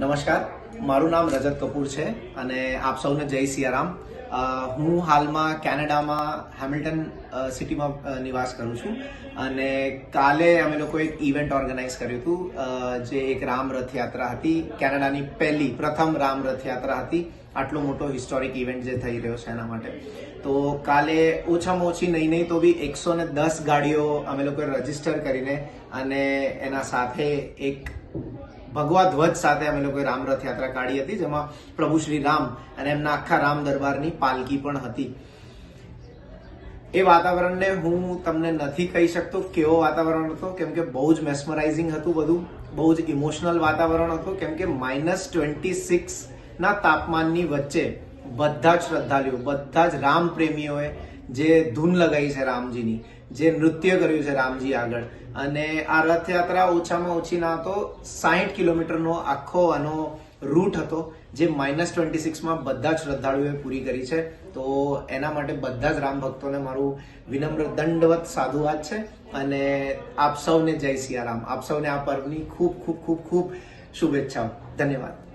નમસ્કાર. મારું નામ રજત કપૂર છે અને આપ સૌને જય સિયારામ. હું હાલમાં કેનેડામાં હેમિલ્ટન સિટીમાં નિવાસ કરું છું. અને કાલે અમે લોકો એક ઇવેન્ટ ઓર્ગેનાઇઝ કર્યું હતું. જે એક રામ રથયાત્રા હતી. કેનેડાની પહેલી, પ્રથમ રામ રથયાત્રા હતી. આટલો મોટો હિસ્ટોરિક ઇવેન્ટ જે થઈ રહ્યો છે એના માટે. તો કાલે ઓછામાં ઓછી નહીં નહીં તો બી એકસો ને દસ ગાડીઓ અમે લોકોએ રજિસ્ટર કરીને અને એના સાથે એક ભગવા ધ્વજ સાથે અમે લોકોએ રામ રથયાત્રા કાઢી હતી, જેમાં પ્રભુ શ્રી રામ અને એમના આખા રામ દરબારની પાલકી પણ હતી. એ વાતાવરણને હું તમને નથી કહી શકતો કેવો વાતાવરણ હતો, કેમ કે બહુ જ મેસ્મરાઇઝિંગ હતું બધું, બહુ જ ઇમોશનલ વાતાવરણ હતું, કેમ કે માઇનસ ટ્વેન્ટી સિક્સના તાપમાનની વચ્ચે બધા જ શ્રદ્ધાળુઓ, બધા જ રામ પ્રેમીઓએ જે ધૂન લગાવી છે રામજીની, જે નૃત્ય કર્યું છે રામજી આગળ. અને આ રથયાત્રા ઓછામાં ઓછી ના તો સાહીઠ કિલોમીટરનો આખો આનો રૂટ હતો, જે માઇનસ ટ્વેન્ટી સિક્સમાં બધા જ શ્રદ્ધાળુઓએ પૂરી કરી છે. તો એના માટે બધા જ રામ ભક્તોને મારું વિનમ્ર દંડવત સાધુવાદ છે. અને આપ સૌને જય સિયારામ આપ સૌને આ પર્વની ખૂબ ખૂબ ખૂબ ખૂબ શુભેચ્છાઓ. ધન્યવાદ.